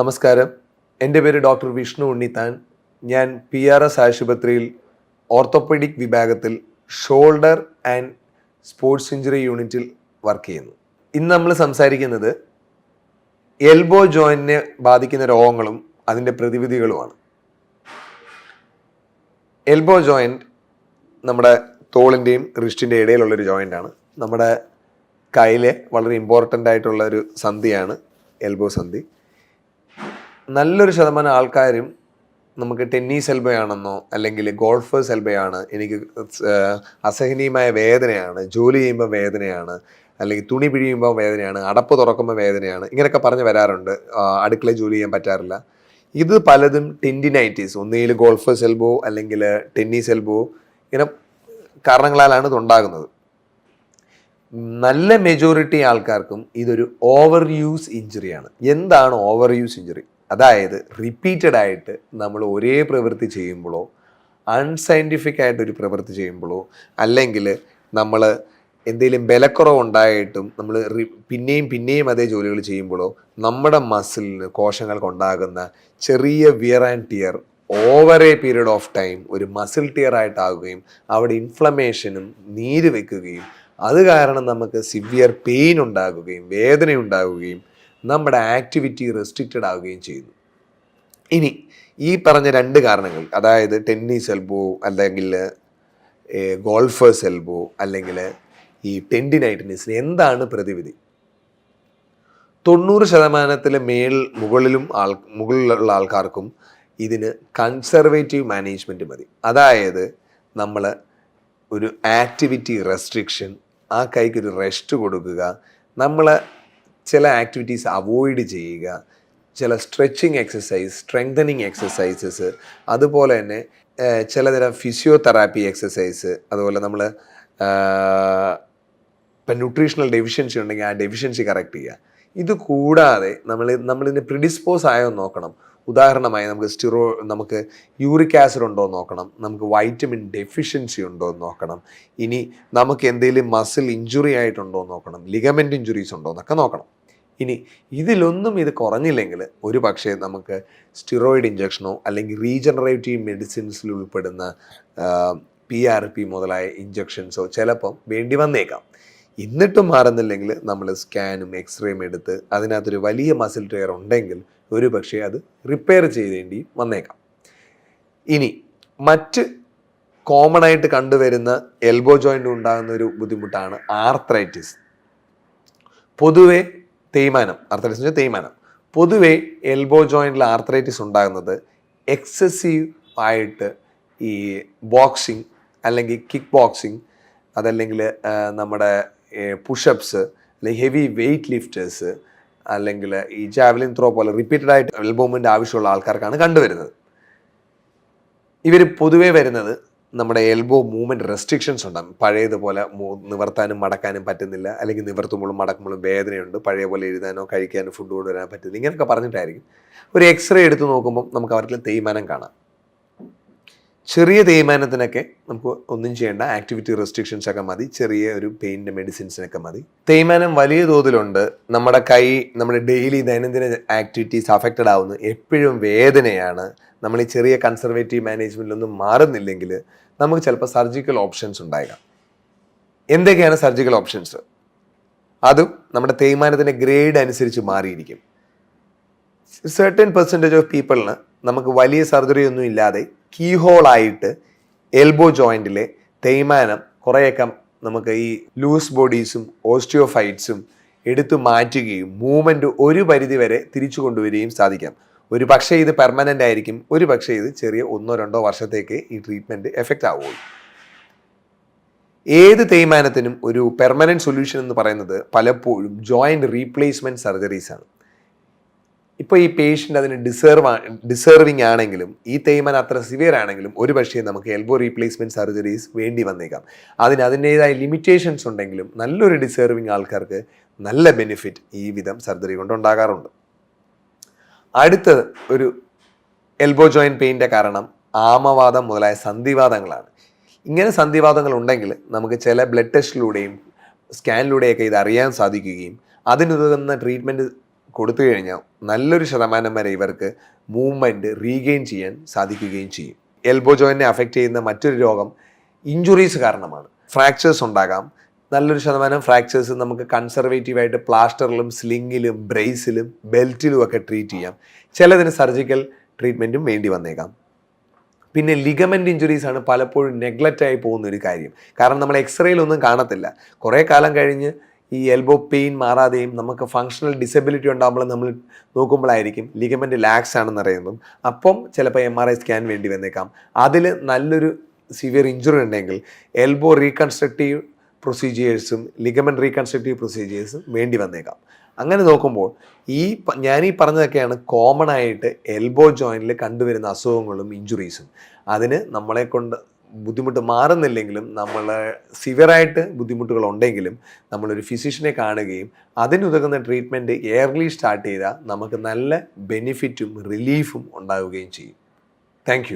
നമസ്കാരം. എന്റെ പേര് ഡോക്ടർ വിഷ്ണു ഉണ്ണിത്താൻ. ഞാൻ പി ആർ എസ് ആശുപത്രിയിൽ ഓർത്തോപെഡിക് വിഭാഗത്തിൽ ഷോൾഡർ ആൻഡ് സ്പോർട്സ് ഇഞ്ചുറി യൂണിറ്റിൽ വർക്ക് ചെയ്യുന്നു. ഇന്ന് നമ്മൾ സംസാരിക്കുന്നത് എൽബോ ജോയിന്റിനെ ബാധിക്കുന്ന രോഗങ്ങളും അതിന്റെ പ്രതിവിധികളുമാണ്. എൽബോ ജോയിന്റ് നമ്മുടെ തോളിന്റെയും റിസ്റ്റിന്റെ ഇടയിലുള്ളൊരു ജോയിന്റാണ്. നമ്മുടെ കയ്യിലെ വളരെ ഇമ്പോർട്ടന്റ് ആയിട്ടുള്ള ഒരു സന്ധിയാണ് എൽബോ സന്ധി. നല്ലൊരു ശതമാനം ആൾക്കാരും നമുക്ക് ടെന്നീസ് എൽബയാണെന്നോ അല്ലെങ്കിൽ ഗോൾഫേഴ്സ് എൽബയാണ് എനിക്ക് അസഹനീയമായ വേദനയാണ് ജോലി ചെയ്യുമ്പോൾ വേദനയാണ് അല്ലെങ്കിൽ തുണി പിഴിയുമ്പോൾ വേദനയാണ് അടപ്പ് തുറക്കുമ്പോൾ വേദനയാണ് ഇങ്ങനെയൊക്കെ പറഞ്ഞ് വരാറുണ്ട്. അടുക്കള അടുക്കളയിൽ ജോലി ചെയ്യാൻ പറ്റാറില്ല. ഇത് പലതും ടെൻഡിനൈറ്റീസ് ഒന്നുകിൽ ഗോൾഫേഴ്സ് എൽബോ അല്ലെങ്കിൽ ടെന്നീസ് എൽബോ ഇങ്ങനെ കാരണങ്ങളാലാണ് ഇതുണ്ടാകുന്നത്. നല്ല മെജോറിറ്റി ആൾക്കാർക്കും ഇതൊരു ഓവർ യൂസ് ഇഞ്ചുറിയാണ് എന്താണ് ഓവർ യൂസ് ഇഞ്ചുറി അതായത് റിപ്പീറ്റഡ് ആയിട്ട് നമ്മൾ ഒരേ പ്രവൃത്തി ചെയ്യുമ്പോഴോ അൺസയന്റിഫിക് ആയിട്ടൊരു പ്രവൃത്തി ചെയ്യുമ്പോഴോ അല്ലെങ്കിൽ നമ്മൾ എന്തെങ്കിലും ബലക്കുറവ് ഉണ്ടായിട്ടും നമ്മൾ പിന്നെയും പിന്നെയും അതേ ജോലികൾ ചെയ്യുമ്പോഴോ നമ്മുടെ മസിലിന് കോശങ്ങൾക്ക് ഉണ്ടാകുന്ന ചെറിയ wear and tear over a period of time ഒരു മസിൽ ടിയർ ആയിട്ടാകുകയും അവിടെ ഇൻഫ്ലമേഷനും നീര് വെക്കുകയും അത് കാരണം നമുക്ക് സിവിയർ പെയിൻ ഉണ്ടാകുകയും വേദന ഉണ്ടാകുകയും നമ്മുടെ ആക്ടിവിറ്റി റെസ്ട്രിക്റ്റഡ് ആവുകയും ചെയ്യുന്നു. ഇനി ഈ പറഞ്ഞ രണ്ട് കാരണങ്ങൾ അതായത് ടെന്നീസ് എൽബോ അല്ലെങ്കിൽ ഗോൾഫേഴ്സ് എൽബോ അല്ലെങ്കിൽ ഈ ടെൻഡിനൈറ്റിനിസിന് എന്താണ് പ്രതിവിധി? തൊണ്ണൂറ് ശതമാനത്തിൽ മേൽ മുകളിലും ആൾ മുകളിലുള്ള ആൾക്കാർക്കും ഇതിന് കൺസർവേറ്റീവ് മാനേജ്മെന്റ് മതി. അതായത് നമ്മൾ ഒരു ആക്ടിവിറ്റി റെസ്ട്രിക്ഷൻ ആ കൈക്കൊരു റെസ്റ്റ് കൊടുക്കുക നമ്മൾ ചില ആക്ടിവിറ്റീസ് അവോയ്ഡ് ചെയ്യുക. ചില സ്ട്രെച്ചിങ് എക്സസൈസ് സ്ട്രെങ്തനിങ് എക്സസൈസസ് അതുപോലെ തന്നെ ചിലതരം ഫിസിയോതെറാപ്പി എക്സസൈസ് അതുപോലെ നമ്മൾ ഇപ്പം ന്യൂട്രീഷണൽ ഡെഫിഷ്യൻസി ഉണ്ടെങ്കിൽ ആ ഡെഫിഷ്യൻസി കറക്റ്റ് ചെയ്യുക. ഇത് കൂടാതെ നമ്മൾ നമ്മളിതിന് പ്രിഡിസ്പോസ് ആയോ നോക്കണം. ഉദാഹരണമായി നമുക്ക് സ്റ്റിറോ നമുക്ക് യൂറിക് ആസിഡ് ഉണ്ടോ എന്ന് നോക്കണം. നമുക്ക് വൈറ്റമിൻ ഡെഫിഷ്യൻസി ഉണ്ടോ എന്ന് നോക്കണം. ഇനി നമുക്ക് എന്തെങ്കിലും മസിൽ ഇഞ്ചുറി ആയിട്ടുണ്ടോ എന്ന് നോക്കണം. ലിഗമെന്റ് ഇഞ്ചുറീസ് ഉണ്ടോ എന്നൊക്കെ നോക്കണം. ഇനി ഇതിലൊന്നും ഇത് കുറഞ്ഞില്ലെങ്കിൽ ഒരു പക്ഷേ നമുക്ക് സ്റ്റിറോയിഡ് ഇഞ്ചക്ഷനോ അല്ലെങ്കിൽ റീജനറേറ്റീവ് മെഡിസിൻസിൽ ഉൾപ്പെടുന്ന പി ആർ പി മുതലായ ഇഞ്ചക്ഷൻസോ ചിലപ്പം വേണ്ടി വന്നേക്കാം. എന്നിട്ടും മാറുന്നില്ലെങ്കിൽ നമ്മൾ സ്കാനും എക്സ്റേയും എടുത്ത് അതിനകത്തൊരു വലിയ മസിൽ ടയർ ഉണ്ടെങ്കിൽ ഒരു പക്ഷേ അത് റിപ്പയർ ചെയ്തേണ്ടി വന്നേക്കാം. ഇനി മറ്റ് കോമൺ ആയിട്ട് കണ്ടുവരുന്ന എൽബോ ജോയിന്റ് ഉണ്ടാകുന്ന ഒരു ബുദ്ധിമുട്ടാണ് ആർത്രൈറ്റിസ് പൊതുവെ തേയ്മാനം ആർത്രൈറ്റിസ് വെച്ചാൽ തേയ്മാനം. പൊതുവേ എൽബോ ജോയിന്റിൽ ആർത്രൈറ്റിസ് ഉണ്ടാകുന്നത് എക്സസീവ് ആയിട്ട് ഈ ബോക്സിങ് അല്ലെങ്കിൽ കിക്ക് ബോക്സിങ് അതല്ലെങ്കിൽ നമ്മുടെ പുഷപ്സ് അല്ലെങ്കിൽ ഹെവി വെയിറ്റ് ലിഫ്റ്റേഴ്സ് അല്ലെങ്കിൽ ഈ ജാവലിൻ ത്രോ പോലെ റിപ്പീറ്റഡ് ആയിട്ട് എൽബോമിന്റെ ആവശ്യമുള്ള ആൾക്കാർക്കാണ് കണ്ടുവരുന്നത്. ഇവർ പൊതുവേ വരുന്നത് നമ്മുടെ എൽബോ മൂവ്മെന്റ് റെസ്ട്രിക്ഷൻസ് ഉണ്ടാകും പഴയതുപോലെ നിവർത്താനും മടക്കാനും പറ്റുന്നില്ല. അല്ലെങ്കിൽ നിവർത്തുമ്പോഴും മടക്കുമ്പോഴും വേദനയുണ്ട്. പഴയ പോലെ എഴുതാനോ കഴിക്കാനോ ഫുഡ് കൊണ്ടുവരാനോ പറ്റുന്നില്ല. ഇങ്ങനെയൊക്കെ പറഞ്ഞിട്ടായിരിക്കും. ഒരു എക്സ്റേ എടുത്ത് നോക്കുമ്പോൾ നമുക്ക് അവർക്ക് തേയ്മാനം കാണാം. ചെറിയ തേയ്മാനത്തിനൊക്കെ നമുക്ക് ഒന്നും ചെയ്യേണ്ട. ആക്ടിവിറ്റി റെസ്ട്രിക്ഷൻസ് ഒക്കെ മതി. ചെറിയ ഒരു പെയിന്റെ മെഡിസിൻസിനൊക്കെ മതി. തേയ്മാനം വലിയ തോതിലുണ്ട്. നമ്മുടെ കൈ നമ്മുടെ ഡെയിലി ദൈനംദിന ആക്ടിവിറ്റീസ് അഫക്റ്റഡ് ആവുന്നു. എപ്പോഴും വേദനയാണ്. നമ്മൾ ഈ ചെറിയ കൺസർവേറ്റീവ് മാനേജ്മെന്റിലൊന്നും മാറുന്നില്ലെങ്കിൽ നമുക്ക് ചിലപ്പോൾ സർജിക്കൽ ഓപ്ഷൻസ് ഉണ്ടായേക്കാം എന്തൊക്കെയാണ് സർജിക്കൽ ഓപ്ഷൻസ് അതും നമ്മുടെ തേയ്മാനത്തിന്റെ ഗ്രേഡ് അനുസരിച്ച് മാറിയിരിക്കും. സെർട്ടൻ പെർസെന്റേജ് ഓഫ് പീപ്പിളിന് നമുക്ക് വലിയ സർജറി ഒന്നും ഇല്ലാതെ കീ ഹോളായിട്ട് എൽബോ ജോയിന്റിലെ തേയ്മാനം കുറേയൊക്കെ നമുക്ക് ഈ ലൂസ് ബോഡീസും ഓസ്റ്റിയോഫൈറ്റ്സും എടുത്തു മാറ്റുകയും മൂവ്മെന്റ് ഒരു പരിധി വരെ തിരിച്ചു കൊണ്ടുവരികയും സാധിക്കാം. ഒരു പക്ഷേ ഇത് പെർമനന്റ് ആയിരിക്കും ഒരു പക്ഷേ ഇത് ചെറിയ ഒന്നോ രണ്ടോ വർഷത്തേക്ക് ഈ ട്രീറ്റ്മെന്റ് എഫക്റ്റ് ആവുകയുള്ളൂ. ഏത് തേയ്മാനത്തിനും ഒരു പെർമനന്റ് സൊല്യൂഷൻ എന്ന് പറയുന്നത് പലപ്പോഴും ജോയിന്റ് റീപ്ലേസ്മെന്റ് സർജറീസ് ആണ്. ഇപ്പോൾ ഈ പേഷ്യന്റ് അതിന് ഡിസേർവ് ഡിസേർവിംഗ് ആണെങ്കിലും ഈ തേയ്മാൻ അത്ര സിവിയർ ആണെങ്കിലും ഒരു പക്ഷേ നമുക്ക് എൽബോ റീപ്ലേസ്മെന്റ് സർജറീസ് വേണ്ടി വന്നേക്കാം. അതിന് അതിന്റേതായ ലിമിറ്റേഷൻസ് ഉണ്ടെങ്കിലും നല്ലൊരു ഡിസേർവിംഗ് ആൾക്കാർക്ക് നല്ല ബെനിഫിറ്റ് ഈ വിധം സർജറി കൊണ്ടുണ്ടാകാറുണ്ട് അടുത്ത ഒരു എൽബോ ജോയിന്റ് പെയിന്റെ കാരണം ആമവാദം മുതലായ സന്ധിവാദങ്ങളാണ്. ഇങ്ങനെ സന്ധിവാദങ്ങൾ ഉണ്ടെങ്കിൽ നമുക്ക് ചില ബ്ലഡ് ടെസ്റ്റിലൂടെയും സ്കാനിലൂടെയൊക്കെ ഇത് അറിയാൻ സാധിക്കുകയും അതിനുതകുന്ന ട്രീറ്റ്മെന്റ് കൊടുത്തു കഴിഞ്ഞാൽ നല്ലൊരു ശതമാനം വരെ ഇവർക്ക് മൂവ്മെന്റ് റീഗെയിൻ ചെയ്യാൻ സാധിക്കുകയും ചെയ്യും. എൽബോ ജോയിനെ അഫക്റ്റ് ചെയ്യുന്ന മറ്റൊരു രോഗം ഇഞ്ചുറീസ് കാരണമാണ്. ഫ്രാക്ചേഴ്സ് ഉണ്ടാകാം. നല്ലൊരു ശതമാനം ഫ്രാക്ചേഴ്സ് നമുക്ക് കൺസർവേറ്റീവായിട്ട് പ്ലാസ്റ്ററിലും സ്ലിങ്ങിലും ബ്രേസിലും ബെൽറ്റിലും ഒക്കെ ട്രീറ്റ് ചെയ്യാം. ചിലതിന് സർജിക്കൽ ട്രീറ്റ്മെന്റും വേണ്ടി വന്നേക്കാം. പിന്നെ ലിഗമെന്റ് ഇഞ്ചുറീസ് ആണ് പലപ്പോഴും നെഗ്ലക്റ്റ് ആയി പോകുന്ന ഒരു കാര്യം. കാരണം നമ്മൾ എക്സ്റേയിലൊന്നും കാണത്തില്ല. കുറേ കാലം കഴിഞ്ഞ് ഈ എൽബോ പെയിൻ മാറാതെയും നമുക്ക് ഫങ്ഷണൽ ഡിസബിലിറ്റി ഉണ്ടാകുമ്പോൾ നമ്മൾ നോക്കുമ്പോഴായിരിക്കും ലിഗമെന്റ് ലാക്സ് ആണെന്ന് അറിയുന്നതും. അപ്പം ചിലപ്പോൾ എം ആർ ഐ സ്കാൻ വേണ്ടി വന്നേക്കാം. അതിൽ നല്ലൊരു സിവിയർ ഇഞ്ചുറി ഉണ്ടെങ്കിൽ എൽബോ റീകൺസ്ട്രക്റ്റീവ് പ്രൊസീജിയേഴ്സും ലിഗമെന്റ് റീകൺസ്ട്രക്റ്റീവ് പ്രൊസീജിയേഴ്സും വേണ്ടി വന്നേക്കാം. അങ്ങനെ നോക്കുമ്പോൾ ഈ ഞാൻ ഈ പറഞ്ഞതൊക്കെയാണ് കോമൺ ആയിട്ട് എൽബോ ജോയിന്റിൽ കണ്ടുവരുന്ന അസുഖങ്ങളും ഇഞ്ചുറീസും അതിന് നമ്മളെ കൊണ്ട് ബുദ്ധിമുട്ട് മാറുന്നില്ലെങ്കിലും നമ്മൾ സിവിയറായിട്ട് ബുദ്ധിമുട്ടുകൾ ഉണ്ടെങ്കിലും നമ്മളൊരു ഫിസിഷ്യനെ കാണുകയും അതിനുതകുന്ന ട്രീറ്റ്മെന്റ് എയർലി സ്റ്റാർട്ട് ചെയ്താൽ നമുക്ക് നല്ല ബെനിഫിറ്റും റിലീഫും ഉണ്ടാവുകയും ചെയ്യും. താങ്ക്